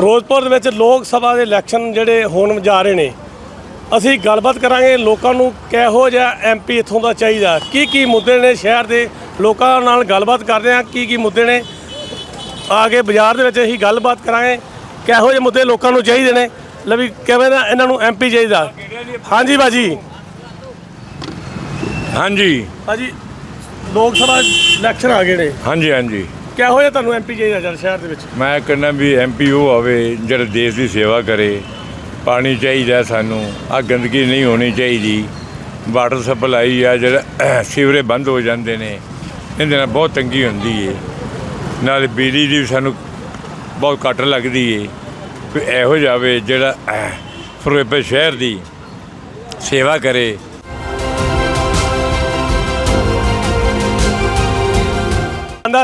ਫਿਰੋਜ਼ਪੁਰ ਦੇ ਵਿੱਚ ਲੋਕ ਸਭਾ ਦੇ ਇਲੈਕਸ਼ਨ ਜਿਹੜੇ ਹੋਣ ਜਾ ਰਹੇ ਨੇ ਅਸੀਂ ਗੱਲਬਾਤ ਕਰਾਂਗੇ ਲੋਕਾਂ ਨੂੰ ਕਿਹੋ ਜਿਹਾ ਐਮਪੀ ਇੱਥੋਂ ਦਾ ਚਾਹੀਦਾ। ਕੀ ਕੀ ਮੁੱਦੇ ਨੇ ਸ਼ਹਿਰ ਦੇ? ਲੋਕਾਂ ਨਾਲ ਗੱਲਬਾਤ ਕਰਦੇ ਹਾਂ ਕੀ ਕੀ ਮੁੱਦੇ ਨੇ? ਆ ਕੇ ਬਾਜ਼ਾਰ ਦੇ ਵਿੱਚ ਅਸੀਂ ਗੱਲਬਾਤ ਕਰਾਂਗੇ ਕਿਹੋ ਜਿਹੇ ਮੁੱਦੇ ਲੋਕਾਂ ਨੂੰ ਚਾਹੀਦੇ ਨੇ? ਲਵੀ ਕਿਵੇਂ ਦਾ ਇਹਨਾਂ ਨੂੰ ਐਮਪੀ ਚਾਹੀਦਾ? ਹਾਂਜੀ ਬਾਜੀ ਹਾਂਜੀ। ਭਾਜੀ ਲੋਕ ਸਭਾ ਇਲੈਕਸ਼ਨ ਆ ਗਏ ਨੇ। ਹਾਂਜੀ ਹਾਂਜੀ। ਕਿਹੋ ਜਿਹਾ ਤੁਹਾਨੂੰ ਐਮਪੀ ਚਾਹੀਦਾ ਜਦ ਸ਼ਹਿਰ ਦੇ ਵਿੱਚ? ਮੈਂ ਕਹਿੰਦਾ ਵੀ ਐਮਪੀ ਉਹ ਆਵੇ, ਜਿਹੜਾ ਦੇਸ਼ ਦੀ ਸੇਵਾ ਕਰੇ। ਪਾਣੀ ਚਾਹੀਦਾ ਸਾਨੂੰ ਆ ਗੰਦਗੀ ਨਹੀਂ ਹੋਣੀ ਚਾਹੀਦੀ। ਵਾਟਰ ਸਪਲਾਈ ਆ ਜਿਹੜਾ ਸੀਵਰੇ ਬੰਦ ਹੋ ਜਾਂਦੇ ਨੇ। ਇਹਦੇ ਨਾਲ ਬਹੁਤ ਤੰਗੀ ਹੁੰਦੀ ਏ। ਨਾਲ ਬਿਜਲੀ ਦੀ ਵੀ ਸਾਨੂੰ ਬਹੁਤ ਘੱਟ ਲੱਗਦੀ ਏ। ਕੋਈ ਇਹੋ ਜਾਵੇ ਜਿਹੜਾ ਫਿਰੋਜ਼ਪੁਰ ਸ਼ਹਿਰ ਦੀ ਸੇਵਾ ਕਰੇ।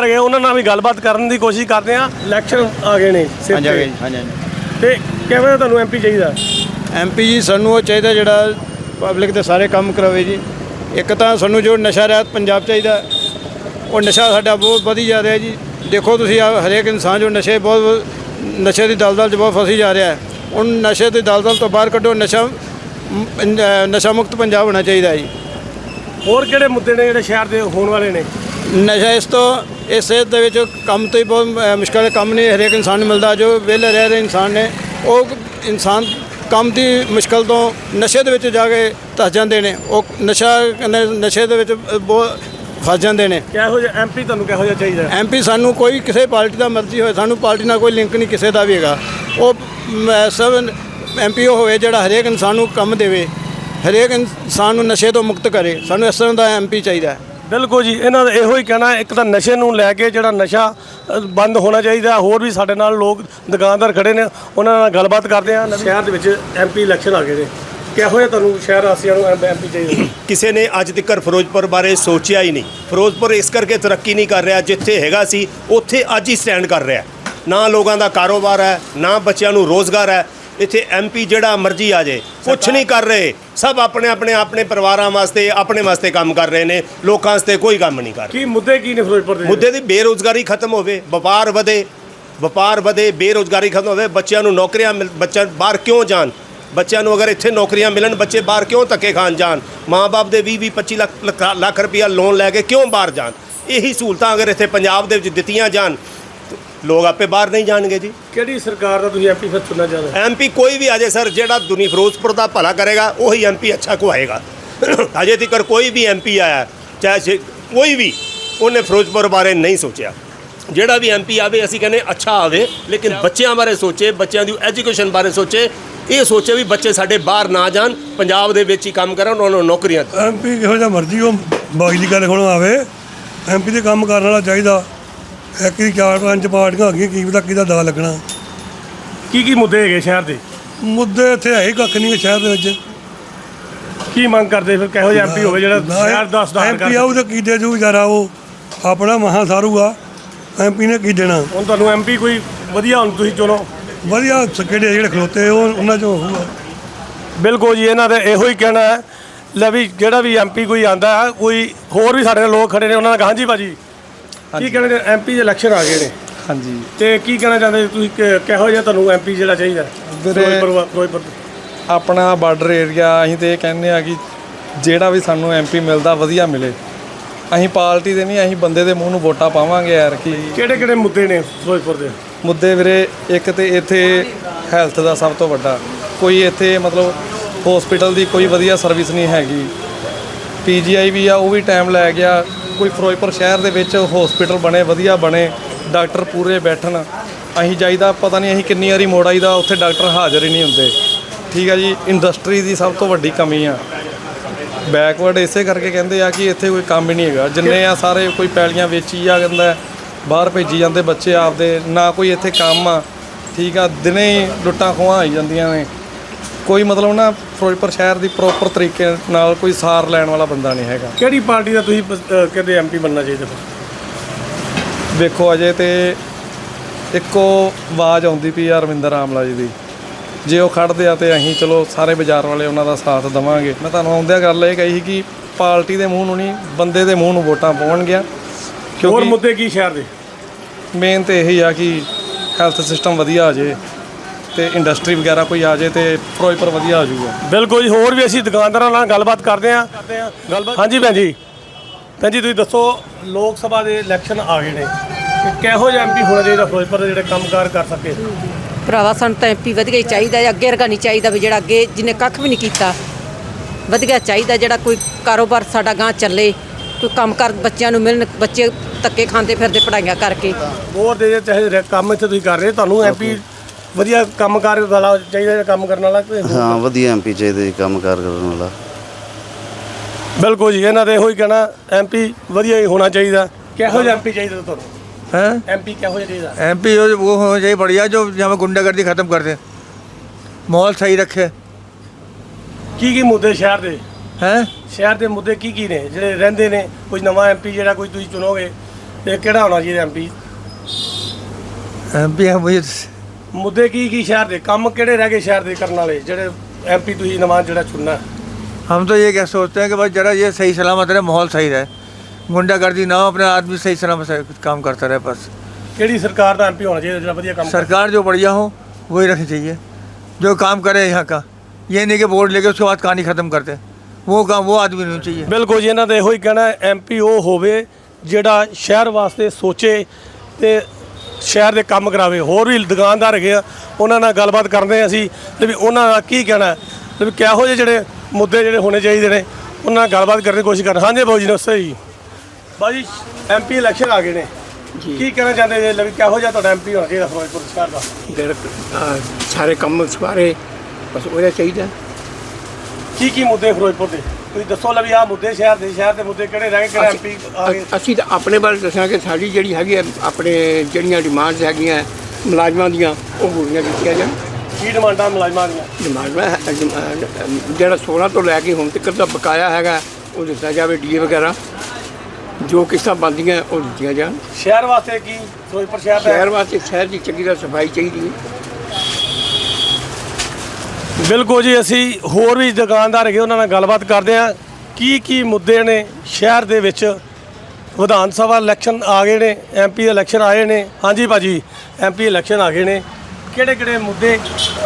ਗਏ ਉਹਨਾਂ ਨਾਲ ਵੀ ਗੱਲਬਾਤ ਕਰਨ ਦੀ ਕੋਸ਼ਿਸ਼ ਕਰਦੇ ਆ ਇਲੈਕਸ਼ਨ ਆ ਗਏ ਨੇ ਸਿਰ ਹਾਂਜੀ ਤੇ। ਹਾਂਜੀ ਤੇ ਕਿਵੇਂ ਦਾ ਤੁਹਾਨੂੰ ਐਮਪੀ ਚਾਹੀਦਾ? ਐਮਪੀ ਜੀ ਸਾਨੂੰ ਉਹ ਚਾਹੀਦਾ ਜਿਹੜਾ ਪਬਲਿਕ ਦੇ ਸਾਰੇ ਕੰਮ ਕਰਾਵੇ ਜੀ। ਇੱਕ ਤਾਂ ਸਾਨੂੰ ਜੋ ਨਸ਼ਾ ਰਹਿਤ ਪੰਜਾਬ ਚਾਹੀਦਾ ਉਹ ਨਸ਼ਾ ਸਾਡਾ ਬਹੁਤ ਵਧੀ ਜਾ ਰਿਹਾ ਜੀ। ਦੇਖੋ ਤੁਸੀਂ ਆਹ ਹਰੇਕ ਇਨਸਾਨ ਜੋ ਨਸ਼ੇ ਬਹੁਤ ਨਸ਼ੇ ਦੀ ਦਲਦਲ 'ਚ ਬਹੁਤ ਫਸੀ ਜਾ ਰਿਹਾ ਹੈ। ਹੁਣ ਨਸ਼ੇ ਦੀ ਦਲਦਲ ਤੋਂ ਬਾਹਰ ਕੱਢੋ ਨਸ਼ਾ ਮ- ਅਹ ਨਸ਼ਾ ਮੁਕਤ ਪੰਜਾਬ ਹੋਣਾ ਚਾਹੀਦਾ ਜੀ। ਹੋਰ ਕਿਹੜੇ ਮੁੱਦੇ ਨੇ ਜਿਹੜੇ ਸ਼ਹਿਰ ਦੇ ਹੋਣ ਵਾਲੇ ਨੇ? ਨਸ਼ਾ ਇਸ ਤੋਂ ਇਸ ਸਿਹਤ ਦੇ ਵਿੱਚ ਕੰਮ ਤੋਂ ਹੀ ਬਹੁਤ ਮੁਸ਼ਕਲ ਹੈ। ਕੰਮ ਨਹੀਂ ਹਰੇਕ ਇਨਸਾਨ ਨੂੰ ਮਿਲਦਾ। ਜੋ ਵਿਹਲੇ ਰਹਿ ਰਹੇ ਇਨਸਾਨ ਨੇ ਉਹ ਇਨਸਾਨ ਕੰਮ ਦੀ ਮੁਸ਼ਕਲ ਤੋਂ ਨਸ਼ੇ ਦੇ ਵਿੱਚ ਜਾ ਕੇ ਧੱਸ ਜਾਂਦੇ ਨੇ। ਉਹ ਨਸ਼ਾ ਨ- ਨਸ਼ੇ ਦੇ ਵਿੱਚ ਬਹੁਤ ਫਸ ਜਾਂਦੇ ਨੇ। ਕਿਹੋ ਜਿਹਾ ਐਮਪੀ ਤੁਹਾਨੂੰ ਕਿਹੋ ਜਿਹਾ ਚਾਹੀਦਾ ਐਮਪੀ ਸਾਨੂੰ ਕੋਈ ਕਿਸੇ ਪਾਰਟੀ ਦਾ ਮਰਜ਼ੀ ਹੋਏ ਸਾਨੂੰ ਪਾਰਟੀ ਨਾਲ ਕੋਈ ਲਿੰਕ ਨਹੀਂ ਕਿਸੇ ਦਾ ਵੀ ਹੈਗਾ। ਉਹ ਸਭ ਐਮਪੀ ਉਹ ਹੋਵੇ ਜਿਹੜਾ ਹਰੇਕ ਇਨਸਾਨ ਨੂੰ ਕੰਮ ਦੇਵੇ ਹਰੇਕ ਇਨਸਾਨ ਨੂੰ ਨਸ਼ੇ ਤੋਂ ਮੁਕਤ ਕਰੇ। ਸਾਨੂੰ ਇਸ ਤਰ੍ਹਾਂ ਦਾ ਐਮਪੀ ਚਾਹੀਦਾ ਹੈ। ਬਿਲਕੁਲ ਜੀ ਇਹਨਾਂ ਦਾ ਇਹੋ ਹੀ ਕਹਿਣਾ ਹੈ, ਇੱਕ ਤਾਂ ਨਸ਼ੇ ਨੂੰ ਲੈ ਕੇ ਜਿਹੜਾ ਨਸ਼ਾ ਅ, ਬੰਦ ਹੋਣਾ ਚਾਹੀਦਾ ਹੋਰ ਵੀ ਸਾਡੇ ਨਾਲ ਲੋਕ ਦੁਕਾਨਦਾਰ ਖੜੇ ਨੇ ਉਹਨਾਂ ਨਾਲ ਗੱਲਬਾਤ ਕਰਦੇ ਆ ਸ਼ਹਿਰ ਦੇ ਵਿੱਚ ਐਮਪੀ ਇਲੈਕਸ਼ਨ ਆ ਗਏ ਨੇ। ਕਿਹੋ ਜਿਹਾ ਤੁਹਾਨੂੰ ਸ਼ਹਿਰ ਵਾਸੀਆਂ ਨੂੰ ਐਮਪੀ ਚਾਹੀਦਾ? ਕਿਸੇ ਨੇ ਅੱਜ ਤੱਕ ਫਿਰੋਜ਼ਪੁਰ ਬਾਰੇ ਸੋਚਿਆ ਹੀ ਨਹੀਂ। ਫਿਰੋਜ਼ਪੁਰ ਇਸ ਕਰਕੇ ਤਰੱਕੀ ਨਹੀਂ ਕਰ ਰਿਹਾ ਜਿੱਥੇ ਹੈਗਾ ਸੀ ਉੱਥੇ ਅੱਜ ਹੀ ਸਟੈਂਡ ਕਰ ਰਿਹਾ ਨਾ ਲੋਕਾਂ ਦਾ ਕਾਰੋਬਾਰ ਹੈ ਨਾ ਬੱਚਿਆਂ ਨੂੰ ਰੋਜ਼ਗਾਰ ਹੈ। ਇੱਥੇ ਐਮਪੀ ਜਿਹੜਾ ਮਰਜ਼ੀ ਆ ਜਾਏ ਕੁਛ ਨਹੀਂ ਕਰ ਰਹੇ। ਸਭ ਆਪਣੇ ਆਪਣੇ ਆਪਣੇ ਪਰਿਵਾਰਾਂ ਵਾਸਤੇ ਆਪਣੇ ਵਾਸਤੇ ਕੰਮ ਕਰ ਰਹੇ ਨੇ। ਲੋਕਾਂ ਵਾਸਤੇ ਕੋਈ ਕੰਮ ਨਹੀਂ ਕਰ ਰਹੇ। ਕੀ ਮੁੱਦੇ ਕੀ ਨੇ ਫਿਰੋਜ਼ਪੁਰ ਦੇ? ਮੁੱਦੇ ਦੀ ਬੇਰੋਜ਼ਗਾਰੀ ਖਤਮ ਹੋਵੇ ਵਪਾਰ ਵਧੇ ਵਪਾਰ ਵਧੇ ਬੇਰੋਜ਼ਗਾਰੀ ਖਤਮ ਹੋਵੇ ਬੱਚਿਆਂ ਨੂੰ ਨੌਕਰੀਆਂ ਮਿਲ ਬੱਚਿਆਂ ਬਾਹਰ ਕਿਉਂ ਜਾਣ? ਬੱਚਿਆਂ ਨੂੰ ਅਗਰ ਇੱਥੇ ਨੌਕਰੀਆਂ ਮਿਲਣ ਬੱਚੇ ਬਾਹਰ ਕਿਉਂ ਧੱਕੇ ਖਾਣ ਜਾਣ? ਮਾਂ-ਬਾਪ ਦੇ 20 20 25 ਲੱਖ ਲੱਖ- ਰੁਪਇਆ ਲੋਨ ਲੈ ਕੇ ਕਿਉਂ ਬਾਹਰ ਜਾਣ? ਇਹੀ ਸਹੂਲਤਾਂ ਅਗਰ ਇੱਥੇ ਪੰਜਾਬ ਦੇ ਵਿੱਚ ਦਿੱਤੀਆਂ ਜਾਣ ਲੋਕ ਆਪੇ ਬਾਹਰ ਨਹੀਂ ਜਾਣਗੇ ਜੀ। ਕਿਹੜੀ ਸਰਕਾਰ ਦਾ ਤੁਸੀਂ ਐਮਪੀ ਫਿਰ ਚੁਣਨਾ ਚਾਹੁੰਦੇ ਐਮਪੀ ਕੋਈ ਵੀ ਆਜੇ ਸਰ ਜਿਹੜਾ ਦੁਨੀ ਫਿਰੋਜ਼ਪੁਰ ਦਾ ਭਲਾ ਕਰੇਗਾ ਉਹੀ ਐਮਪੀ ਅੱਛਾ ਕਹਾਏਗਾ ਅਜੇ ਤੱਕ ਕੋਈ ਵੀ ਐਮਪੀ ਆਇਆ ਚਾਹੇ ਕੋਈ ਵੀ ਉਹਨੇ ਫਿਰੋਜ਼ਪੁਰ ਬਾਰੇ ਨਹੀਂ ਸੋਚਿਆ। ਜਿਹੜਾ ਵੀ ਐਮਪੀ ਆਵੇ ਅਸੀਂ ਕਹਿੰਦੇ ਅੱਛਾ ਆਵੇ ਲੇਕਿਨ ਬੱਚਿਆਂ ਬਾਰੇ ਸੋਚੇ ਬੱਚਿਆਂ ਦੀ ਐਜੂਕੇਸ਼ਨ ਬਾਰੇ ਸੋਚੇ ਇਹ ਸੋਚੇ ਵੀ ਬੱਚੇ ਸਾਡੇ ਬਾਹਰ ਨਾ ਜਾਣ ਪੰਜਾਬ ਦੇ ਵਿੱਚ ਹੀ ਕੰਮ ਕਰਨ ਉਹਨਾਂ ਨੂੰ ਨੌਕਰੀਆਂ। ਐਮਪੀ ਕਿਹੋ ਜਿਹਾ ਮਰਜ਼ੀ ਉਹ ਬਾਈ ਦੀ ਗੱਲ ਕੋਲੋਂ ਆਵੇ ਐਮਪੀ ਦੇ ਕੰਮ ਕਰਨ ਵਾਲਾ ਚਾਹੀਦਾ। ਇੱਕ ਹੀ ਚਾਰ ਪੰਜ ਪਾਰਟੀਆਂ ਹੈਗੀਆਂ ਕੀ ਪਤਾ ਕਿਹਦਾ ਦਾ ਲੱਗਣਾ। ਕੀ ਕੀ ਮੁੱਦੇ ਹੈਗੇ ਸ਼ਹਿਰ ਦੇ? ਮੁੱਦੇ ਇੱਥੇ ਹੈ ਹੀ ਕੱਖ ਨਹੀਂ ਗੇ ਸ਼ਹਿਰ ਦੇ ਵਿੱਚ। ਕੀ ਮੰਗ ਕਰਦੇ ਫਿਰ? ਕਿਹੋ ਜਿਹਾ ਐਮਪੀ ਹੋਵੇ ਜਿਹੜਾ ਸ਼ਹਿਰ ਦਾ ਸੁਧਾਰ ਐਮਪੀ ਕਰ ਆਊ ਤਾਂ ਕੀ ਦੇ ਜੂ ਵਿਚਾਰਾ ਉਹ ਆਪਣਾ ਮਹਾ ਸਾਰੂਗਾ ਐਮਪੀ ਨੇ ਕੀ ਦੇਣਾ। ਹੁਣ ਤੁਹਾਨੂੰ ਐਮਪੀ ਕੋਈ ਵਧੀਆ ਹੁਣ ਤੁਸੀਂ ਚੁਣੋ। ਵਧੀਆ ਕਿਹੜੇ ਜਿਹੜੇ ਖਲੋਤੇ ਉਹ ਉਹਨਾਂ ਚੋਂ ਹੋਊਗਾ। ਬਿਲਕੁਲ ਜੀ ਇਹਨਾਂ ਦਾ ਇਹੋ ਹੀ ਕਹਿਣਾ ਹੈ ਲੈ ਵੀ ਜਿਹੜਾ ਵੀ ਐਮਪੀ ਕੋਈ ਆਂਦਾ ਹੈ ਕੋਈ ਹੋਰ ਵੀ ਸਾਡੇ ਨਾਲ ਲੋਕ ਖੜੇ ਨੇ ਉਹਨਾਂ ਦਾ ਹਾਂਜੀ ਭਾਜੀ। ਕੀ ਕਹਿਣਾ ਨੇ ਐਮਪੀ ਦੇ ਇਲੈਕਸ਼ਨ ਆ ਗਏ ਨੇ। ਹਾਂਜੀ। ਤੇ ਕੀ ਕਹਿਣਾ ਚਾਹੁੰਦੇ ਤੁਸੀਂ? ਕਿ- ਕਿਹੋ ਜਿਹਾ ਤੁਹਾਨੂੰ ਐਮਪੀ ਜਿਹੜਾ ਚਾਹੀਦਾ? ਵੀਰੇ- ਫਿਰੋਜ਼ਪੁਰ ਫਿਰੋਜ਼ਪੁਰ ਆਪਣਾ ਬਾਰਡਰ ਏਰੀਆ ਅਸੀਂ ਤੇ ਇਹ ਕਹਿੰਦੇ ਆ ਕਿ ਜਿਹੜਾ ਵੀ ਸਾਨੂੰ ਐਮਪੀ ਮਿਲਦਾ ਵਧੀਆ ਮਿਲੇ। ਅਸੀਂ ਪਾਰਟੀ ਦੇ ਨਹੀਂ ਅਸੀਂ ਬੰਦੇ ਦੇ ਮੂੰਹ ਨੂੰ ਵੋਟਾਂ ਪਾਵਾਂਗੇ ਯਾਰ ਕਿ ਕਿਹੜੇ ਕਿਹੜੇ ਮੁੱਦੇ ਨੇ ਫਿਰੋਜ਼ਪੁਰ ਦੇ? ਮੁੱਦੇ ਵੀਰੇ ਇੱਕ ਤੇ ਇੱਥੇ ਹੈਲਥ ਦਾ ਸਭ ਤੋਂ ਵੱਡਾ। ਕੋਈ ਇੱਥੇ ਮਤਲਬ ਹਸਪੀਟਲ ਦੀ ਕੋਈ ਵਧੀਆ ਸਰਵਿਸ ਨਹੀਂ ਹੈਗੀ। ਪੀਜੀਆਈ ਵੀ ਆ ਉਹ ਵੀ ਟਾਈਮ ਲੈ ਗਿਆ। ਕੋਈ ਫਿਰੋਜ਼ਪੁਰ ਸ਼ਹਿਰ ਦੇ ਵਿੱਚ ਹਸਪੀਟਲ ਬਣੇ, ਵਧੀਆ ਬਣੇ ਡਾਕਟਰ ਪੂਰੇ ਬੈਠਣ। ਅਸੀਂ ਜਾਈਦਾ, ਪਤਾ ਨਹੀਂ ਅਸੀਂ ਕਿੰਨੀ ਵਾਰੀ ਮੋੜ ਆਈਦਾ, ਉੱਥੇ ਡਾਕਟਰ ਹਾਜ਼ਰ ਹੀ ਨਹੀਂ ਹੁੰਦੇ। ਠੀਕ ਆ ਜੀ ਇੰਡਸਟਰੀ ਦੀ ਸਭ ਤੋਂ ਵੱਡੀ ਕਮੀ ਆ। ਬੈਕਵਰਡ ਇਸੇ ਕਰਕੇ ਕਹਿੰਦੇ ਆ ਕਿ ਇੱਥੇ ਕੋਈ ਕੰਮ ਹੀ ਨਹੀਂ ਹੈਗਾ। ਜਿੰਨੇ ਆ ਸਾਰੇ ਕੋਈ ਪੈਲੀਆਂ ਵੇਚੀ ਜਾ ਜਾਂਦਾ ਬਾਹਰ ਭੇਜੀ ਜਾਂਦੇ ਬੱਚੇ ਆਪਦੇ, ਨਾ ਕੋਈ ਇੱਥੇ ਕੰਮ ਆ। ਠੀਕ ਆ, ਦਿਨੇ ਹੀ ਲੁੱਟਾਂ ਖੋਹਾਂ ਆਈ ਜਾਂਦੀਆਂ ਨੇ। ਕੋਈ ਮਤਲਬ ਨਾ ਫਿਰੋਜ਼ਪੁਰ ਸ਼ਹਿਰ ਦੀ ਪ੍ਰੋਪਰ ਤਰੀਕੇ ਨਾਲ ਕੋਈ ਸਾਰ ਲੈਣ ਵਾਲਾ ਬੰਦਾ ਨਹੀਂ ਹੈਗਾ। ਕਿਹੜੀ ਪਾਰਟੀ ਦਾ ਤੁਸੀਂ ਅਹ ਕਹਿੰਦੇ ਐਮਪੀ ਬਣਨਾ ਚਾਹੀਦਾ ਫਿਰ? ਵੇਖੋ ਅਜੇ ਤੇ ਇੱਕੋ ਆਵਾਜ਼ ਆਉਂਦੀ ਪਈ ਆ ਰਵਿੰਦਰ ਆਮਲਾ ਜੀ ਦੀ। ਜੇ ਉਹ ਖੜਦੇ ਆ ਤੇ ਅਸੀਂ ਚਲੋ ਸਾਰੇ ਬਾਜ਼ਾਰ ਵਾਲੇ ਉਹਨਾਂ ਦਾ ਸਾਥ ਦਵਾਂਗੇ। ਮੈਂ ਤੁਹਾਨੂੰ ਆਉਂਦਿਆਂ ਗੱਲ ਇਹ ਕਹੀ ਸੀ ਕਿ ਪਾਰਟੀ ਦੇ ਮੂੰਹ ਨੂੰ ਨਹੀਂ ਬੰਦੇ ਦੇ ਮੂੰਹ ਨੂੰ ਵੋਟਾਂ ਪਾਉਣਗੀਆਂ। ਹੋਰ ਕਿਉਂਕਿ ਮੁੱਦੇ ਕੀ ਸ਼ਹਿਰ ਦੇ? ਮੇਨ ਤੇ ਇਹੀ ਆ ਕਿ ਹੈਲਥ ਸਿਸਟਮ ਵਧੀਆ ਆ ਜੇ। ਤੇ ਇੰਡਸਟਰੀ ਵਗੈਰਾ ਕੋਈ ਆ ਜੇ ਤੇ ਫਿਰੋਜ਼ਪੁਰ ਵਧੀਆ ਹੋ ਜਾਊਗਾ। ਬਿਲਕੁਲ ਜੀ ਹੋਰ ਵੀ ਅਸੀਂ ਦੁਕਾਨਦਾਰਾਂ ਨਾਲ ਗੱਲਬਾਤ ਕਰਦੇ ਹਾਂ। ਗੱਲਬਾਤ ਹਾਂਜੀ ਭੈਣ ਜੀ। ਭੈਣ ਜੀ ਤੁਸੀਂ ਦੱਸੋ ਲੋਕ ਸਭਾ ਦੇ ਇਲੈਕਸ਼ਨ ਆ ਗਏ ਨੇ। ਕਿ ਕਿਹੋ ਜਿਹਾ ਐਮਪੀ ਹੋਣਾ ਚਾਹੀਦਾ ਫਿਰੋਜ਼ਪੁਰ ਦੇ ਜਿਹੜੇ ਕੰਮਕਾਰ ਕਰ ਸਕੇ? ਭਰਾਵਾ ਸਾਨੂੰ ਤਾਂ ਐਮਪੀ ਵਧੀਆ ਹੀ ਚਾਹੀਦਾ ਹੈ। ਅੱਗੇ ਵਰਗਾ ਨਹੀਂ ਚਾਹੀਦਾ ਵੀ ਜਿਹੜਾ ਅੱਗੇ ਜਿਹਨੇ ਕੱਖ ਵੀ ਨਹੀਂ ਕੀਤਾ। ਵਧੀਆ ਚਾਹੀਦਾ ਜਿਹੜਾ ਕੋਈ ਕਾਰੋਬਾਰ ਸਾਡਾ ਗਾਂ ਚੱਲੇ ਕੋਈ ਕੰਮ ਕਰ ਬੱਚਿਆਂ ਨੂੰ ਮਿਲਣ ਬੱਚੇ ਧੱਕੇ ਖਾਂਦੇ ਫਿਰਦੇ ਪੜਾਈਆਂ ਕਰਕੇ। ਹੋਰ ਦੇ ਚਾਹੇ ਕੰਮ ਇੱਥੇ ਤੁਸੀਂ ਕਰ ਰਹੇ ਤੁਹਾਨੂੰ ਐਮਪੀ ਵਧੀਆ ਕੰਮਕਾਰ ਵਾਲਾ ਚਾਹੀਦਾ ਜਿਹੜਾ ਕੰਮ ਕਰਨ ਵਾਲਾ ਕੋਈ ਹੋਰ? ਹਾਂ ਵਧੀਆ ਐਮਪੀ ਚਾਹੀਦੇ ਜੀ ਕੰਮ ਕਾਰ ਕਰਨ ਵਾਲਾ ਬਿਲਕੁਲ ਜੀ ਇਹਨਾਂ ਦੇ ਇਹੋ ਹੀ ਕਹਿਣਾ ਐਮਪੀ ਵਧੀਆ ਹੀ ਹੋਣਾ ਚਾਹੀਦਾ ਕਿਹੋ ਜਿਹਾ ਐਮਪੀ ਚਾਹੀਦਾ ਤੁਹਾਨੂੰ हैं ਐਮਪੀ ਕਿਹੋ ਜਿਹਾ ਚਾਹੀਦਾ एमपी जो वो होना चाहिए बढ़िया जो यहाँ पे गुंडागर्दी खत्म कर दे माहौल सही रखे ਕੀ ਕੀ ਮੁੱਦੇ ਸ਼ਹਿਰ ਦੇ हैं ਸ਼ਹਿਰ ਦੇ ਮੁੱਦੇ ਕੀ ਕੀ ਨੇ ਜਿਹੜੇ ਰਹਿੰਦੇ ਨੇ ਕੋਈ ਨਵਾਂ ਐਮਪੀ ਜਿਹੜਾ ਕੋਈ ਤੁਸੀਂ ਚੁਣੋਗੇ ਤੇ ਕਿਹੜਾ ਹੋਣਾ ਚਾਹੀਦਾ ਐਮਪੀ एमपी है मुझे ਮੁੱਦੇ ਕੀ ਕੀ ਸ਼ਹਿਰ ਦੇ ਕੰਮ ਕਿਹੜੇ ਰਹਿ ਗਏ ਸ਼ਹਿਰ ਦੇ ਕਰਨ ਵਾਲੇ ਜਿਹੜੇ ਐਮਪੀ ਤੁਸੀਂ ਨਵਾਂ ਜਿਹੜਾ ਚੁਣਨਾ हम तो ये क्या सोचते हैं कि भाई जरा ये सही सलामत रहे माहौल सही रहे गुंडागर्दी ना हो अपना आदमी सही सलामत से काम करता रहे बस ਕਿਹੜੀ ਸਰਕਾਰ ਦਾ ਐਮਪੀ ਹੋਣਾ ਚਾਹੀਦਾ ਜਿਹੜਾ ਵਧੀਆ ਕੰਮ ਕਰੇ? सरकार जो बढ़िया हो वही रखनी चाहिए जो काम करे यहाँ का ये नहीं कि वोट लेके उसके बाद कहानी ख़त्म करते वो काम वो आदमी नहीं चाहिए ਬਿਲਕੁਲ ਜੀ ਇਹਨਾਂ ਦਾ ਇਹੋ ਹੀ ਕਹਿਣਾ ਐਮਪੀ ਉਹ ਹੋਵੇ ਜਿਹੜਾ ਸ਼ਹਿਰ ਵਾਸਤੇ ਸੋਚੇ ਤੇ ਸ਼ਹਿਰ ਦੇ ਕੰਮ ਕਰਾਵੇ ਹੋਰ ਵੀ ਦੁਕਾਨਦਾਰ ਹੈਗੇ ਆ ਉਹਨਾਂ ਨਾਲ ਗੱਲਬਾਤ ਕਰਦੇ ਹਾਂ ਅਸੀਂ ਤੇ ਵੀ ਉਹਨਾਂ ਦਾ ਕੀ ਕਹਿਣਾ ਤੇ ਵੀ ਕਿਹੋ ਜਿਹੇ ਜਿਹੜੇ ਮੁੱਦੇ ਜਿਹੜੇ ਹੋਣੇ ਚਾਹੀਦੇ ਨੇ ਉਹਨਾਂ ਨਾਲ ਗੱਲਬਾਤ ਕਰਨ ਦੀ ਕੋਸ਼ਿਸ਼ ਕਰ ਹਾਂਜੀ ਬਾਊ ਜੀ ਨਮਸਤੇ ਜੀ। ਬਾਊ ਜੀ ਐਮਪੀ ਇਲੈਕਸ਼ਨ ਆ ਗਏ ਨੇ। ਕੀ ਕਹਿਣਾ ਚਾਹੁੰਦੇ ਜੀ? ਵੀ ਕਿਹੋ ਜਿਹਾ ਤੁਹਾਡਾ ਐਮਪੀ ਹੋਣਾ ਚਾਹੀਦਾ ਫਿਰੋਜ਼ਪੁਰ ਸ਼ਹਿਰ ਦਾ? ਜਿਹੜਾ ਅਹ, ਸਾਰੇ ਕੰਮ ਸਵਾਰੇ ਬਸ ਉਹਦਾ ਚਾਹੀਦਾ। ਕੀ ਕੀ ਮੁੱਦੇ ਫਿਰੋਜ਼ਪੁਰ ਦੇ? ਤੁਸੀਂ ਦੱਸੋ ਲੈ ਵੀ ਆਹ ਮੁੱਦੇ ਸ਼ਹਿਰ ਦੇ ਸ਼ਹਿਰ ਦੇ ਮੁੱਦੇ ਕਿਹੜੇ ਰਹਿ ਗਏ ਕਿਹੜਾ ਐਮਪੀ ਆ ਗਏ? ਅਸੀਂ ਤਾਂ ਆਪਣੇ ਬਾਰੇ ਦੱਸਾਂਗੇ ਸਾਡੀ ਜਿਹੜੀ ਹੈਗੀ ਹੈ ਆਪਣੇ ਜਿਹੜੀਆਂ ਡਿਮਾਂਡਸ ਹੈਗੀਆਂ ਮੁਲਾਜ਼ਮਾਂ ਦੀਆਂ ਉਹ ਪੂਰੀਆਂ ਕੀਤੀਆਂ ਜਾਣ। ਕੀ ਡਿਮਾਂਡਾਂ ਮੁਲਾਜ਼ਮਾਂ ਦੀਆਂ? ਡਿਮਾਂਡਾਂ ਜਿਹੜਾ 16 ਤੋਂ ਲੈ ਕੇ ਹੁਣ ਤੱਕ ਦਾ ਬਕਾਇਆ ਹੈਗਾ ਉਹ ਦਿੱਤਾ ਜਾਵੇ ਡੀਏ ਵਗੈਰਾ। ਜੋ ਕਿਸ਼ਤਾਂ ਬਣਦੀਆਂ ਉਹ ਦਿੱਤੀਆਂ ਜਾਣ। ਸ਼ਹਿਰ ਵਾਸਤੇ ਕੀ? ਫਿਰੋਜ਼ਪੁਰ ਸ਼ਹਿਰ ਦਾ? ਸ਼ਹਿਰ ਵਾਸਤੇ ਸ਼ਹਿਰ ਦੀ ਚੰਗੀ ਤਰ੍ਹਾਂ ਸਫ਼ਾਈ ਚਾਹੀਦੀ ਹੈ। ਬਿਲਕੁਲ ਜੀ ਅਸੀਂ ਹੋਰ ਵੀ ਦੁਕਾਨਦਾਰ ਹੈਗੇ ਉਹਨਾਂ ਨਾਲ ਗੱਲਬਾਤ ਕਰਦੇ ਆ ਕੀ ਕੀ ਮੁੱਦੇ ਨੇ ਸ਼ਹਿਰ ਦੇ ਵਿੱਚ? ਵਿਧਾਨ ਸਭਾ ਇਲੈਕਸ਼ਨ ਆ ਗਏ ਨੇ ਐਮਪੀ ਦੇ ਇਲੈਕਸ਼ਨ ਆਏ ਨੇ। ਹਾਂਜੀ ਭਾਜੀ ਐਮਪੀ ਇਲੈਕਸ਼ਨ ਆ ਗਏ ਨੇ। ਕਿਹੜੇ ਕਿਹੜੇ ਮੁੱਦੇ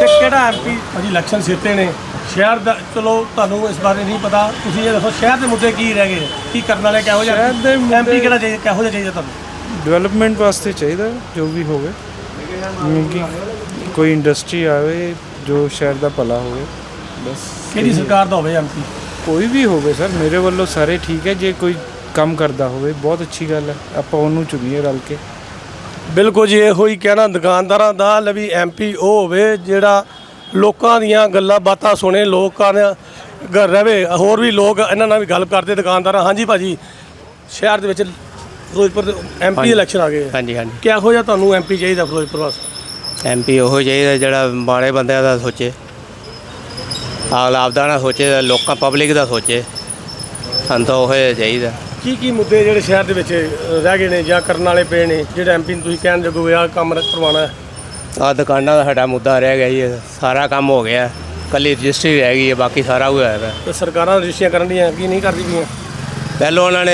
ਤੇ ਕਿਹੜਾ ਐਮਪੀ ਭਾਜੀ ਇਲੈਕਸ਼ਨ ਸਿੱਤੇ ਨੇ? ਸ਼ਹਿਰ ਦਾ ਚਲੋ ਤੁਹਾਨੂੰ ਇਸ ਬਾਰੇ ਨਹੀਂ ਪਤਾ ਤੁਸੀਂ ਇਹ ਦੱਸੋ ਸ਼ਹਿਰ ਦੇ ਮੁੱਦੇ ਕੀ ਰਹਿ ਗਏ? ਕੀ ਕਰਨ ਵਾਲੇ ਕਿਹੋ ਜਿਹਾ ਸ਼ਹਿਰ ਦੇ ਮੁੱਦੇ- ਐਮਪੀ ਕਿਹੜਾ ਚਾਹੀਦਾ ਕਿਹੋ ਜਿਹਾ ਚਾਹੀਦਾ ਤੁਹਾਨੂੰ? ਡਿਵੈਲਪਮੈਂਟ ਵਾਸਤੇ ਚਾਹੀਦਾ ਜੋ ਵੀ ਹੋਵੇ। ਜਿਵੇਂ ਕਿ ਕੋਈ ਇੰਡਸਟਰੀ ਆਵੇ ਜੋ ਸ਼ਹਿਰ ਦਾ ਭਲਾ ਹੋਵੇ ਬਸ ਕਿਹੜੀ ਸਰਕਾਰ ਦਾ ਹੋਵੇ ਐਮਪੀ ਕੋਈ ਵੀ ਹੋਵੇ ਸਰ ਮੇਰੇ ਵੱਲੋਂ ਸਾਰੇ ਠੀਕ ਹੈ ਜੇ ਕੋਈ ਕੰਮ ਕਰਦਾ ਹੋਵੇ ਬਹੁਤ ਅੱਛੀ ਗੱਲ ਹੈ ਆਪਾਂ ਉਹਨੂੰ ਚੁਣੀਏ ਰਲ ਕੇ। ਬਿਲਕੁਲ ਜੀ ਇਹੋ ਹੀ ਕਹਿਣਾ ਦੁਕਾਨਦਾਰਾਂ ਦਾ ਲੈ ਵੀ ਐਮਪੀ ਉਹ ਹੋਵੇ ਜਿਹੜਾ ਲੋਕਾਂ ਦੀਆਂ ਗੱਲਾਂ ਬਾਤਾਂ ਸੁਣੇ ਲੋਕਾਂ ਦੇ ਘਰ ਰਵੇ ਹੋਰ ਵੀ ਲੋਕ ਇਹਨਾਂ ਨਾਲ ਵੀ ਗੱਲ ਕਰਦੇ ਦੁਕਾਨਦਾਰਾਂ ਹਾਂਜੀ ਭਾਜੀ ਸ਼ਹਿਰ ਦੇ ਵਿੱਚ ਫਿਰੋਜ਼ਪੁਰ ਦੇ ਐਮਪੀ ਇਲੈਕਸ਼ਨ ਆ ਗਏ ਆ। ਹਾਂਜੀ ਹਾਂਜੀ। ਕਿਹੋ ਜਿਹਾ ਤੁਹਾਨੂੰ ਐਮਪੀ ਚਾਹੀਦਾ ਫਿਰੋਜ਼ਪੁਰ ਵਾਸਤੇ? ਐਮਪੀ ਉਹ ਚਾਹੀਦਾ ਜਿਹੜਾ ਮਾੜੇ ਬੰਦਿਆਂ ਦਾ ਸੋਚੇ। ਅਗਲਾ ਆਪਦਾ ਨਾ ਸੋਚੇ ਲੋਕਾਂ ਪਬਲਿਕ ਦਾ ਸੋਚੇ। ਸਾਨੂੰ ਤਾਂ ਉਹ ਚਾਹੀਦਾ। ਕੀ ਕੀ ਮੁੱਦੇ ਜਿਹੜੇ ਸ਼ਹਿਰ ਦੇ ਵਿੱਚ ਰਹਿ ਗਏ ਨੇ ਜਾਂ ਕਰਨ ਵਾਲੇ ਪਏ ਨੇ? ਜਿਹੜੇ ਐਮਪੀ ਨੂੰ ਤੁਸੀਂ ਕਹਿਣ ਜੋਗੇ ਆ ਕੰਮ ਕਰਵਾਉਣਾ ਆ ਦੁਕਾਨਾਂ ਦਾ ਸਾਡਾ ਮੁੱਦਾ ਰਹਿ ਗਿਆ ਜੀ। ਸਾਰਾ ਕੰਮ ਹੋ ਗਿਆ। ਕੱਲੀ ਰਜਿਸਟਰੀ ਰਹਿ ਗਈ ਹੈ ਬਾਕੀ ਸਾਰਾ ਹੋਇਆ ਹੈ ਤੇ ਸਰਕਾਰਾਂ ਰਜਿਸਟਰੀਆਂ ਕਰਨ ਦੀਆਂ ਕੀ ਨਹੀਂ ਕਰਦੀ ਪਈਆਂ ਪਹਿਲਾਂ ਉਹਨਾਂ ਨੇ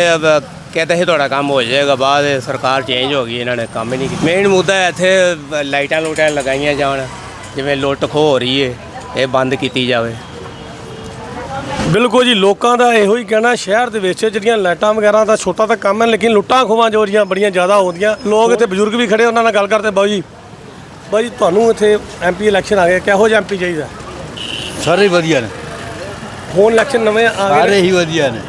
ਕਹਿੰਦੇ ਸੀ ਤੁਹਾਡਾ ਕੰਮ ਹੋ ਜਾਏਗਾ ਬਾਅਦ ਸਰਕਾਰ ਚੇਂਜ ਹੋ ਗਈ ਇਹਨਾਂ ਨੇ ਕੰਮ ਹੀ ਨਹੀਂ ਕੀਤਾ। ਮੇਨ ਮੁੱਦਾ ਹੈ ਇੱਥੇ ਲਾਈਟਾਂ ਲੂਟਾਂ ਲਗਾਈਆਂ ਜਾਣ ਜਿਵੇਂ ਲੁੱਟ ਖੋਹ ਹੋ ਰਹੀ ਹੈ ਇਹ ਬੰਦ ਕੀਤੀ ਜਾਵੇ। ਬਿਲਕੁਲ ਜੀ ਲੋਕਾਂ ਦਾ ਇਹੋ ਹੀ ਕਹਿਣਾ ਸ਼ਹਿਰ ਦੇ ਵਿੱਚ ਜਿਹੜੀਆਂ ਲਾਈਟਾਂ ਵਗੈਰਾ ਦਾ ਛੋਟਾ ਤਾਂ ਕੰਮ ਹੈ ਲੇਕਿਨ ਲੁੱਟਾਂ ਖੋਹਾਂ ਜੋਰੀਆਂ ਬੜੀਆਂ ਜ਼ਿਆਦਾ ਹੁੰਦੀਆਂ ਲੋਕ ਇੱਥੇ ਬਜ਼ੁਰਗ ਵੀ ਖੜੇ ਉਹਨਾਂ ਨਾਲ ਗੱਲ ਕਰਦੇ। ਬਾਊ ਜੀ ਬਾਊ ਜੀ ਤੁਹਾਨੂੰ ਇੱਥੇ ਐਮਪੀ ਇਲੈਕਸ਼ਨ ਆ ਗਿਆ ਕਿਹੋ ਜਿਹਾ ਐਮਪੀ ਚਾਹੀਦਾ? ਸਾਰੇ ਵਧੀਆ ਨੇ। ਹੁਣ ਇਲੈਕਸ਼ਨ ਨਵੇਂ ਆ ਗਏ ਨੇ। ਹੀ ਵਧੀਆ ਨੇ।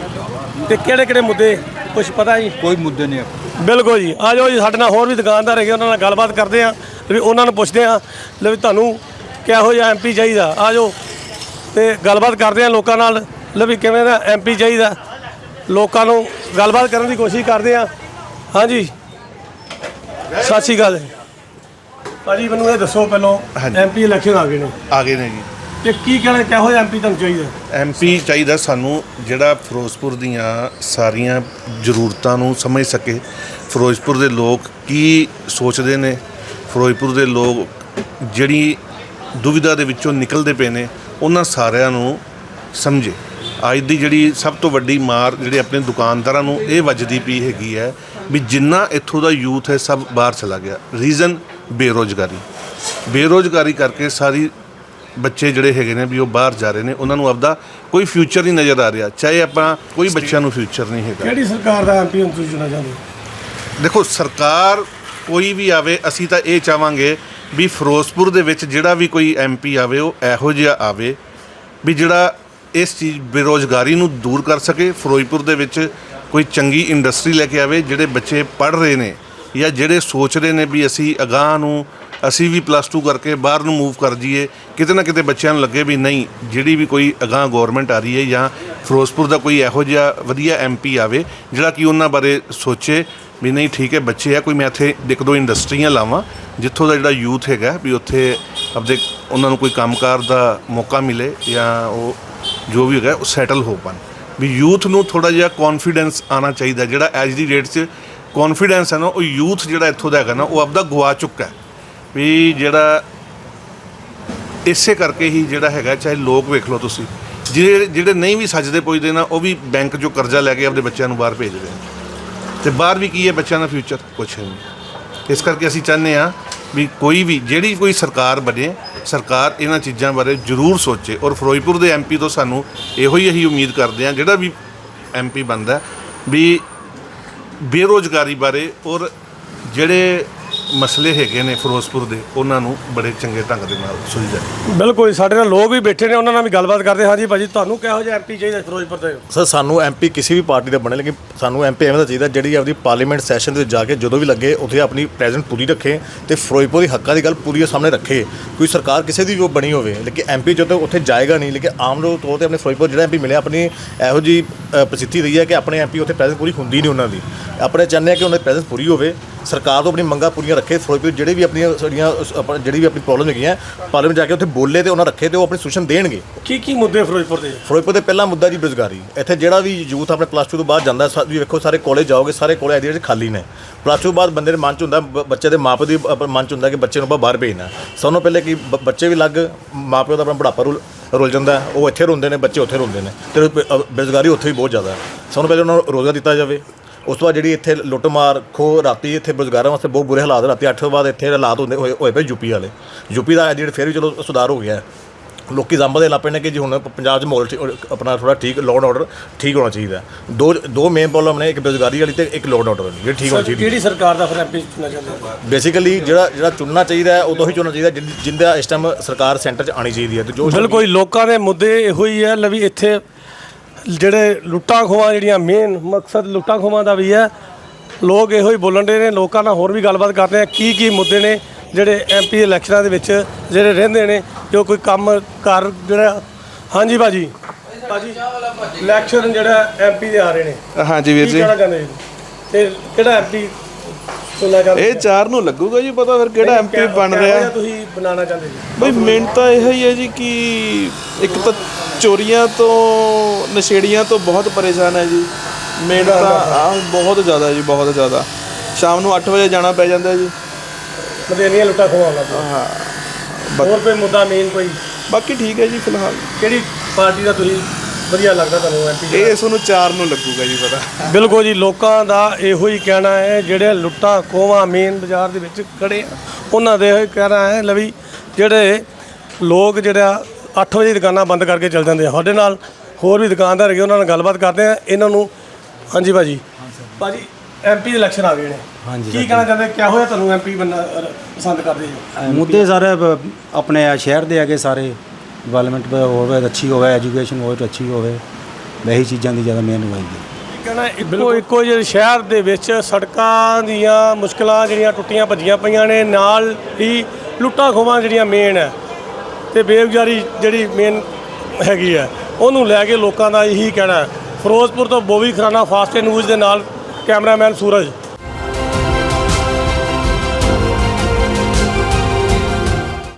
ਤੇ ਕਿਹੜੇ ਕਿਹੜੇ ਮੁੱਦੇ? ਕੁਝ ਪਤਾ ਜੀ? ਕੋਈ ਮੁੱਦੇ ਨਹੀਂ ਬਿਲਕੁਲ ਜੀ। ਆ ਜਾਓ ਜੀ ਸਾਡੇ ਨਾਲ ਹੋਰ ਵੀ ਦੁਕਾਨਦਾਰ ਹੈਗੇ ਉਹਨਾਂ ਨਾਲ ਗੱਲਬਾਤ ਕਰਦੇ ਆ ਵੀ ਉਹਨਾਂ ਨੂੰ ਪੁੱਛਦੇ ਆ ਲੈ ਵੀ ਤੁਹਾਨੂੰ ਕਿਹੋ ਜਿਹਾ ਐਮਪੀ ਚਾਹੀਦਾ। ਆ ਜਾਓ ਤੇ ਗੱਲਬਾਤ ਕਰਦੇ ਆ ਲੋਕਾਂ ਨਾਲ ਲੈ ਵੀ ਕਿਵੇਂ ਦਾ ਐਮਪੀ ਚਾਹੀਦਾ। ਲੋਕਾਂ ਨੂੰ ਗੱਲਬਾਤ ਕਰਨ ਦੀ ਕੋਸ਼ਿਸ਼ ਕਰਦੇ ਆ ਹਾਂਜੀ। ਸਤਿ ਸ਼੍ਰੀ ਅਕਾਲ। ਭਾਜੀ ਮੈਨੂੰ ਇਹ ਦੱਸੋ ਪਹਿਲਾਂ ਐਮਪੀ ਇਲੈਕਸ਼ਨ ਆ ਗਏ ਨੇ। ਆ ਗਏ ਨੇ ਜੀ। ਤੇ ਕੀ ਕਹਿਣਾ ਕਿਹੋ ਜਿਹਾ ਐਮਪੀ ਤੁਹਾਨੂੰ ਚਾਹੀਦਾ? ਐਮਪੀ ਚਾਹੀਦਾ ਸਾਨੂੰ ਜਿਹੜਾ ਫਿਰੋਜ਼ਪੁਰ ਦੀਆਂ ਸਾਰੀਆਂ ਜ਼ਰੂਰਤਾਂ ਨੂੰ ਸਮਝ ਸਕੇ। ਫਿਰੋਜ਼ਪੁਰ ਦੇ ਲੋਕ ਕੀ ਸੋਚਦੇ ਨੇ? ਫਿਰੋਜ਼ਪੁਰ ਦੇ ਲੋਕ ਜਿਹੜੀ ਦੁਵਿਧਾ ਦੇ ਵਿੱਚੋਂ ਨਿਕਲਦੇ ਪਏ ਨੇ, ਉਹਨਾਂ ਸਾਰਿਆਂ ਨੂੰ ਸਮਝੇ। ਅੱਜ ਦੀ ਜਿਹੜੀ ਸਭ ਤੋਂ ਵੱਡੀ ਮਾਰ ਜਿਹੜੀ ਆਪਣੇ ਦੁਕਾਨਦਾਰਾਂ ਨੂੰ ਇਹ ਵੱਜਦੀ ਪਈ ਹੈਗੀ ਹੈ ਵੀ ਜਿੰਨਾ ਇੱਥੋਂ ਦਾ ਯੂਥ ਹੈ ਸਭ ਬਾਹਰ ਚਲਾ ਗਿਆ। ਰੀਜ਼ਨ ਬੇਰੋਜ਼ਗਾਰੀ। ਬੇਰੋਜ਼ਗਾਰੀ ਕਰਕੇ ਸਾਰੀ ਬੱਚੇ ਜਿਹੜੇ ਹੈਗੇ ਨੇ ਵੀ ਉਹ ਬਾਹਰ ਜਾ ਰਹੇ ਨੇ ਉਹਨਾਂ ਨੂੰ ਆਪਦਾ ਕੋਈ ਫਿਊਚਰ ਨਹੀਂ ਨਜ਼ਰ ਆ ਰਿਹਾ ਚਾਹੇ ਆਪਾਂ ਕੋਈ ਬੱਚਿਆਂ ਨੂੰ ਫਿਊਚਰ ਨਹੀਂ ਹੈਗਾ। ਕਿਹੜੀ ਸਰਕਾਰ ਦਾ ਐਮਪੀ ਹੁਣ ਤੁਸੀਂ ਚੁਣਨਾ ਚਾਹੁੰਦੇ ਹੋ? ਦੇਖੋ ਸਰਕਾਰ ਕੋਈ ਵੀ ਆਵੇ ਅਸੀਂ ਤਾਂ ਇਹ ਚਾਹਾਂਗੇ ਵੀ ਫਿਰੋਜ਼ਪੁਰ ਦੇ ਵਿੱਚ ਜਿਹੜਾ ਵੀ ਕੋਈ ਐਮਪੀ ਆਵੇ ਉਹ ਇਹੋ ਜਿਹਾ ਆਵੇ ਵੀ ਜਿਹੜਾ ਇਸ ਚੀਜ਼ ਬੇਰੋਜ਼ਗਾਰੀ ਨੂੰ ਦੂਰ ਕਰ ਸਕੇ ਫਿਰੋਜ਼ਪੁਰ ਦੇ ਵਿੱਚ ਕੋਈ ਚੰਗੀ ਇੰਡਸਟਰੀ ਲੈ ਕੇ ਆਵੇ ਜਿਹੜੇ ਬੱਚੇ ਪੜ੍ਹ ਰਹੇ ਨੇ ਜਾਂ ਜਿਹੜੇ ਸੋਚ ਰਹੇ ਨੇ ਵੀ ਅਸੀਂ ਅਗਾਂਹ ਨੂੰ ਅਸੀਂ ਵੀ ਪਲੱਸ 2 ਕਰਕੇ ਬਾਹਰ ਨੂੰ ਮੂਵ ਕਰ ਜਾਈਏ, ਕਿਤੇ ਨਾ ਕਿਤੇ ਬੱਚਿਆਂ ਨੂੰ ਲੱਗੇ ਵੀ ਨਹੀਂ, ਜਿਹੜੀ ਵੀ ਕੋਈ ਅਗਾਂਹ ਗਵਰਨਮੈਂਟ ਆ ਰਹੀ ਹੈ ਜਾਂ ਫਿਰੋਜ਼ਪੁਰ ਦਾ ਕੋਈ ਇਹੋ ਜਿਹਾ ਵਧੀਆ ਐਮਪੀ ਆਵੇ, ਜਿਹੜਾ ਕਿ ਉਹਨਾਂ ਬਾਰੇ ਸੋਚੇ ਵੀ ਨਹੀਂ, ਠੀਕ ਹੈ, ਬੱਚੇ ਆ, ਕੋਈ ਮੈਂ ਇੱਥੇ ਇੱਕ ਦੋ ਇੰਡਸਟਰੀਆਂ ਲਾਵਾਂ, ਜਿੱਥੋਂ ਦਾ ਜਿਹੜਾ ਯੂਥ ਹੈਗਾ, ਵੀ ਉੱਥੇ ਆਪਦੇ ਉਹਨਾਂ ਨੂੰ ਕੋਈ ਕੰਮਕਾਰ ਦਾ ਮੌਕਾ ਮਿਲੇ ਜਾਂ ਉਹ ਜੋ ਵੀ ਹੈਗਾ, ਉਹ ਸੈਟਲ ਹੋ ਪਾਣ। ਵੀ ਯੂਥ ਨੂੰ ਥੋੜਾ ਜਿਹਾ ਕੌਨਫੀਡੈਂਸ ਆਣਾ ਚਾਹੀਦਾ, ਜਿਹੜਾ ਐਜ ਦੀ ਡੇਟ 'ਚ ਕੌਨਫੀਡੈਂਸ ਹੈ ਨਾ, ਉਹ ਯੂਥ ਜਿਹੜਾ ਇੱਥੋਂ ਦਾ ਹੈਗਾ ਨਾ, ਉਹ ਆਪਦਾ ਗਵਾ ਚੁੱਕਾ ਹੈ। ਵੀ ਜਿਹੜਾ ਇਸੇ ਕਰਕੇ ਹੀ ਜਿਹੜਾ ਹੈਗਾ, ਚਾਹੇ ਲੋਕ ਵੇਖ ਲਓ ਤੁਸੀਂ, ਜਿਹੜੇ ਜਿਹੜੇ ਨਹੀਂ ਵੀ ਸੱਜਦੇ ਪੁੱਜਦੇ ਨਾ, ਉਹ ਵੀ ਬੈਂਕ 'ਚੋਂ ਕਰਜ਼ਾ ਲੈ ਕੇ ਆਪਣੇ ਬੱਚਿਆਂ ਨੂੰ ਬਾਹਰ ਭੇਜਦੇ ਨੇ। ਤੇ ਬਾਹਰ ਵੀ ਕੀ ਹੈ ਬੱਚਿਆਂ ਦਾ ਫਿਊਚਰ? ਕੁਛ ਨਹੀਂ। ਇਸ ਕਰਕੇ ਅਸੀਂ ਚਾਹੁੰਦੇ ਆ ਵੀ ਕੋਈ ਵੀ, ਜਿਹੜੀ ਕੋਈ ਸਰਕਾਰ ਬਣੇ, ਸਰਕਾਰ ਇਹਨਾਂ ਚੀਜ਼ਾਂ ਬਾਰੇ ਜ਼ਰੂਰ ਸੋਚੇ ਔਰ ਫਿਰੋਜ਼ਪੁਰ ਦੇ ਐਮਪੀ ਤੋਂ ਸਾਨੂੰ ਇਹੋ ਹੀ ਅਸੀਂ ਉਮੀਦ ਕਰਦੇ ਆ ਜਿਹੜਾ ਵੀ ਐਮਪੀ ਬਣਦਾ ਵੀ ਬੇਰੋਜ਼ਗਾਰੀ ਬਾਰੇ ਔਰ ਜਿਹੜੇ ਮਸਲੇ ਹੈਗੇ ਨੇ ਫਿਰੋਜ਼ਪੁਰ ਦੇ ਉਹਨਾਂ ਨੂੰ ਬੜੇ ਚੰਗੇ ਢੰਗ ਦੇ ਨਾਲ ਸੁਲਝਾਏ ਬਿਲਕੁਲ ਸਾਡੇ ਨਾਲ ਲੋਕ ਵੀ ਬੈਠੇ ਨੇ ਉਹਨਾਂ ਨਾਲ ਵੀ ਗੱਲਬਾਤ ਕਰਦੇ ਹਾਂ। ਜੀ ਭਾਜੀ ਤੁਹਾਨੂੰ ਕਿਹੋ ਜਿਹਾ ਐਮਪੀ ਚਾਹੀਦਾ ਫਿਰੋਜ਼ਪੁਰ ਦੇ? ਸਰ ਸਾਨੂੰ ਐਮਪੀ ਕਿਸੇ ਵੀ ਪਾਰਟੀ ਦਾ ਬਣੇ ਲੇਕਿਨ ਸਾਨੂੰ ਐਮਪੀ ਐਵੇਂ ਦਾ ਚਾਹੀਦਾ ਜਿਹੜੀ ਆਪਦੀ ਪਾਰਲੀਮੈਂਟ ਸੈਸ਼ਨ ਦੇ ਵਿੱਚ ਜਾ ਕੇ ਜਦੋਂ ਵੀ ਲੱਗੇ ਉੱਥੇ ਆਪਣੀ ਪ੍ਰੈਜ਼ੈਂਟ ਪੂਰੀ ਰੱਖੇ ਤੇ ਫਿਰੋਜ਼ਪੁਰ ਦੀ ਹੱਕਾਂ ਦੀ ਗੱਲ ਪੂਰੀ ਸਾਹਮਣੇ ਰੱਖੇ। ਕੋਈ ਸਰਕਾਰ ਕਿਸੇ ਦੀ ਵੀ ਉਹ ਬਣੀ ਹੋਵੇ ਲੇਕਿਨ ਐਮਪੀ ਜਦੋਂ ਉੱਥੇ ਜਾਏਗਾ ਨਹੀਂ ਲੇਕਿਨ ਆਮ ਲੋਕ ਤੌਰ ਤੇ ਆਪਣੇ ਫਿਰੋਜ਼ਪੁਰ ਜਿਹੜਾ ਐਮਪੀ ਮਿਲਿਆ ਆਪਣੀ ਇਹੋ ਜੀ ਪ੍ਰਸਿੱਧੀ ਰਹੀ ਹੈ ਕਿ ਆਪਣੇ ਐਮਪੀ ਉੱਥੇ ਪ੍ਰੈਜ਼ੈਂਟ ਪੂਰੀ ਹੁੰਦੀ ਨਹੀਂ ਉਹਨਾਂ ਦੀ। ਆਪਣੇ ਚਾਹੁੰਦੇ ਆ ਕਿ ਉਹਨਾਂ ਦੀ ਪ੍ਰੈਜ਼ੈਂਟ ਪੂਰੀ ਹੋਵੇ ਸਰਕਾਰ ਤੋਂ ਆਪਣੀ ਮੰਗਾਂ ਪੂਰੀਆਂ ਰੱਖੇ ਫਿਰੋਜ਼ਪੁਰ ਜਿਹੜੇ ਵੀ ਆਪਣੀਆਂ ਸਾਡੀਆਂ ਆਪਣਾ ਜਿਹੜੀ ਵੀ ਆਪਣੀ ਪ੍ਰੋਬਲਮ ਹੈਗੀਆਂ ਪਾਰਲੀਮੈਂਟ ਜਾ ਕੇ ਉੱਥੇ ਬੋਲੇ ਤੇ ਉਹਨਾਂ ਰੱਖੇ ਤੇ ਉਹ ਆਪਣੀ ਸੋਲੂਸ਼ਨ ਦੇਣਗੇ। ਕੀ ਕੀ ਮੁੱਦੇ ਫਿਰੋਜ਼ਪੁਰ ਦੇ? ਫਿਰੋਜ਼ਪੁਰ ਦੇ ਪਹਿਲਾ ਮੁੱਦਾ ਜੀ ਬੇਰੁਜ਼ਗਾਰੀ। ਇੱਥੇ ਜਿਹੜਾ ਵੀ ਯੂਥ ਆਪਣੇ ਪਲੱਸ 2 ਤੋਂ ਬਾਅਦ ਜਾਂਦਾ ਸਾ- ਵੀ ਵੇਖੋ ਸਾਰੇ ਕਾਲਜ ਜਾਓਗੇ ਸਾਰੇ ਕਾਲਜ ਜਿਹੜੇ ਖਾਲੀ ਨੇ। ਪਲੱਸ 2 ਤੋਂ ਬਾਅਦ ਬੰਦੇ ਦੇ ਮਨ ਚ ਹੁੰਦਾ ਬ- ਬੱਚੇ ਦੇ ਮਾਪੇ ਦੀ ਆਪਣਾ ਮਨ ਚ ਹੁੰਦਾ ਕਿ ਬੱਚੇ ਨੂੰ ਆਪਾਂ ਬਾਹਰ ਭੇਜਣਾ। ਸਭ ਤੋਂ ਪਹਿਲੇ ਕਿ ਬ- ਬੱਚੇ ਵੀ ਲੱਗ ਮਾਪਿਓ ਦਾ ਆਪਣਾ ਬੁਢਾਪਾ ਰੁਲ ਰੁਲ ਜਾਂਦਾ। ਹੈ। ਉਹ ਇੱਥੇ ਰੋਂਦੇ ਨੇ ਬੱਚੇ ਉੱਥੇ ਰੋਂਦੇ ਨੇ। ਤੇ ਬੇਰੁਜ਼ਗਾਰੀ ਉੱਥੇ ਵੀ ਬਹੁਤ ਜ਼ਿਆਦਾ। ਹੈ ਸਭ ਤੋਂ ਪਹਿਲੇ ਉਹਨਾਂ ਨੂੰ ਰੋਜ਼ਗਾਰ ਦਿੱਤਾ ਜਾਵੇ। ਉਸ ਤੋਂ ਬਾਅਦ ਜਿਹੜੀ ਇੱਥੇ ਲੁੱਟਮਾਰ ਖੋ ਰਾਤੀ ਇੱਥੇ ਬੇਰੁਜ਼ਗਾਰਾਂ ਵਾਸਤੇ ਬਹੁਤ ਬੁਰੇ ਹਾਲਾਤ ਰਾਤੀ 8 ਤੋਂ ਬਾਅਦ ਇੱਥੇ ਹਾਲਾਤ ਹੁੰਦੇ ਹੋਏ ਹੋਏ ਪਏ ਯੂਪੀ ਵਾਲੇ। ਯੂਪੀ ਦਾ ਜਿਹੜੇ ਫਿਰ ਵੀ ਚਲੋ ਸੁਧਾਰ ਹੋ ਗਿਆ। ਲੋਕੀ ਜ਼ੰਬ ਦੇ ਲਾਪੇ ਨੇ ਕਿ ਜੀ ਹੁਣ ਪੰਜਾਬ 'ਚ ਮਾਹੌਲ ਆਪਣਾ ਥੋੜਾ ਠੀਕ ਲੋਡ ਆਰਡਰ ਠੀਕ ਹੋਣਾ ਚਾਹੀਦਾ। ਦੋ ਦੋ ਮੇਨ ਪ੍ਰੋਬਲਮ ਨੇ ਇੱਕ ਬੇਰੁਜ਼ਗਾਰੀ ਵਾਲੀ ਤੇ ਇੱਕ ਲੋਡ ਆਰਡਰ ਵਾਲੀ ਜਿਹੜੀ ਠੀਕ ਹੋਣੀ ਚਾਹੀਦੀ ਕਿਹੜੀ ਸਰਕਾਰ ਦਾ ਫਿਰ ਐਮਪੀ ਚੁਣਨਾ ਚਾਹੁੰਦੇ ਬੇਸਿਕਲੀ ਜਿਹੜਾ ਜਿਹੜਾ ਚੁਣਨਾ ਚਾਹੀਦਾ ਹੈ ਉਦੋਂ ਹੀ ਚੁਣਨਾ ਚਾਹੀਦਾ ਜਿੰਦਾ ਇਸ ਟਾਈਮ ਸਰਕਾਰ ਸੈਂਟਰ 'ਚ ਆਣੀ ਚਾਹੀਦੀ ਹੈ। ਤੇ ਜੋ ਬਿਲਕੁਲ ਲੋਕਾਂ ਦੇ ਮੁੱਦੇ ਇਹੋ ਹੀ ਹੈ ਲਵੀ ਇੱਥੇ ਜਿਹੜੇ ਲੁੱਟਾਂ ਖੋਹਾਂ ਜਿਹੜੀਆਂ ਮੇਨ ਮਕਸਦ ਲੁੱਟਾਂ ਖੋਹਾਂ ਦਾ ਵੀ ਹੈ ਲੋਕ ਇਹੋ ਹੀ ਬੋਲਣ ਦੇ ਨੇ ਲੋਕਾਂ ਨਾਲ ਹੋਰ ਵੀ ਗੱਲਬਾਤ ਕਰਦੇ ਆ ਕੀ ਕੀ ਮੁੱਦੇ ਨੇ ਜਿਹੜੇ ਐਮਪੀ ਇਲੈਕਸ਼ਨਾਂ ਦੇ ਵਿੱਚ ਜਿਹੜੇ ਰਹਿੰਦੇ ਨੇ ਜੋ ਕੋਈ ਕੰਮ ਕਰ ਜਿਹੜਾ ਹਾਂਜੀ ਭਾਜੀ। ਭਾਜੀ ਇਲੈਕਸ਼ਨ ਜਿਹੜਾ ਐਮਪੀ ਦੇ ਆ ਰਹੇ ਨੇ। ਹਾਂਜੀ ਵੀਰ ਕੀ ਜੀ। ਕਹਿਣਾ ਚਾਹੁੰਦੇ ਜੀ? ਤੇ ਕਿਹੜਾ ਐਮਪੀ ਇਹ ਚਾਰ ਨੂੰ ਲੱਗੂਗਾ ਜੀ ਪਤਾ ਫਿਰ ਕਿਹੜਾ ਐਮਪੀ ਬਣ ਰਿਹਾ। ਤੁਸੀਂ ਬਣਾਉਣਾ ਚਾਹੁੰਦੇ ਜੀ? ਬਈ ਮੇਨ ਤਾਂ ਇਹ ਹੀ ਹੈ ਜੀ ਕਿ ਇੱਕ ਤਾਂ ਚੋਰੀਆਂ ਤੋਂ ਨਸ਼ੇੜੀਆਂ ਤੋਂ ਬਹੁਤ ਪਰੇਸ਼ਾਨ ਹੈ ਜੀ। ਮੇਨ ਤਾਂ ਆਹ ਬਹੁਤ ਜ਼ਿਆਦਾ ਜੀ ਬਹੁਤ ਜ਼ਿਆਦਾ। ਸ਼ਾਮ ਨੂੰ 8 ਵਜੇ ਜਾਣਾ ਪੈ ਜਾਂਦਾ ਜੀ। ਮਦੇਨੀਆਂ ਲੁੱਟਾਂ ਖੋਹਾਂ ਦਾ ਹਾਂ। ਹੋਰ ਕੋਈ ਮੁੱਦਾ ਮੇਨ ਕੋਈ? ਬਾਕੀ ਠੀਕ ਹੈ ਜੀ ਫਿਲਹਾਲ। ਕਿਹੜੀ ਪਾਰਟੀ ਦਾ ਤੁਸੀਂ ਵਧੀਆ ਲੱਗਦਾ ਤੁਹਾਨੂੰ ਐਮਪੀ ਇਹ ਤੁਹਾਨੂੰ ਚਾਰ ਨੂੰ ਲੱਗੂਗਾ ਜੀ ਪਤਾ। ਬਿਲਕੁਲ ਜੀ ਲੋਕਾਂ ਦਾ ਇਹੋ ਹੀ ਕਹਿਣਾ ਹੈ ਜਿਹੜੇ ਲੁੱਟਾਂ ਖੋਵਾਂ ਮੇਨ ਬਾਜ਼ਾਰ ਦੇ ਵਿੱਚ ਖੜੇ ਆ ਉਹਨਾਂ ਦੇ ਇਹੋ ਹੀ ਕਹਿਣਾ ਹੈ ਲਵੀ ਜਿਹੜੇ ਲੋਕ ਜਿਹੜਾ 8 ਵਜੇ ਦੁਕਾਨਾਂ ਬੰਦ ਕਰਕੇ ਚੱਲ ਜਾਂਦੇ ਆ। ਸਾਡੇ ਨਾਲ ਹੋਰ ਵੀ ਦੁਕਾਨਦਾਰ ਹੈਗੇ ਉਹਨਾਂ ਨਾਲ ਗੱਲਬਾਤ ਕਰਦੇ ਆ। ਇਹਨਾਂ ਨੂੰ ਹਾਂਜੀ ਭਾਜੀ? ਭਾਜੀ ਐਮਪੀ ਦੇ ਇਲੈਕਸ਼ਨ ਆ ਗਏ ਨੇ। ਹਾਂਜੀ ਕੀ ਕਹਿਣਾ ਚਾਹੁੰਦੇ? ਕਿਆ ਹੋਇਆ ਤੁਹਾਨੂੰ ਐਮਪੀ ਬੰਨਾ ਪਸੰਦ ਕਰਦੇ ਜੀ? ਮੁੱਦੇ ਸਾਰੇ ਬ- ਆਪਣੇ ਆ ਸ਼ਹਿਰ ਦੇ ਹੈਗੇ ਸਾਰੇ। ਡਿਵੈਲਪਮੈਂਟ ਹੋਵੇ ਅੱਛੀ ਹੋਵੇ ਐਜੂਕੇਸ਼ਨ ਹੋਵੇ ਤਾਂ ਅੱਛੀ ਹੋਵੇ ਇਹੀ ਚੀਜ਼ਾਂ ਦੀ ਜ਼ਿਆਦਾ ਮੇਨ ਹੋਏਗੀ ਕਹਿਣਾ ਇੱਕੋ ਇੱਕੋ ਜਿਹੇ ਸ਼ਹਿਰ ਦੇ ਵਿੱਚ ਸੜਕਾਂ ਦੀਆਂ ਮੁਸ਼ਕਲਾਂ ਜਿਹੜੀਆਂ ਟੁੱਟੀਆਂ ਭੱਜੀਆਂ ਪਈਆਂ ਨੇ ਨਾਲ ਹੀ ਲੁੱਟਾਂ ਖੋਵਾਂ ਜਿਹੜੀਆਂ ਮੇਨ ਹੈ ਤੇ ਬੇਰੁਜ਼ਗਾਰੀ ਜਿਹੜੀ ਮੇਨ ਹੈਗੀ ਹੈ ਉਹਨੂੰ ਲੈ ਕੇ ਲੋਕਾਂ ਦਾ ਇਹੀ ਕਹਿਣਾ ਹੈ। ਫਿਰੋਜ਼ਪੁਰ ਤੋਂ ਬੋਵੀ ਖਰਾਨਾ ਫਾਸਟ ਨਿਊਜ਼ ਦੇ ਨਾਲ ਕੈਮਰਾਮੈਨ ਸੂਰਜ।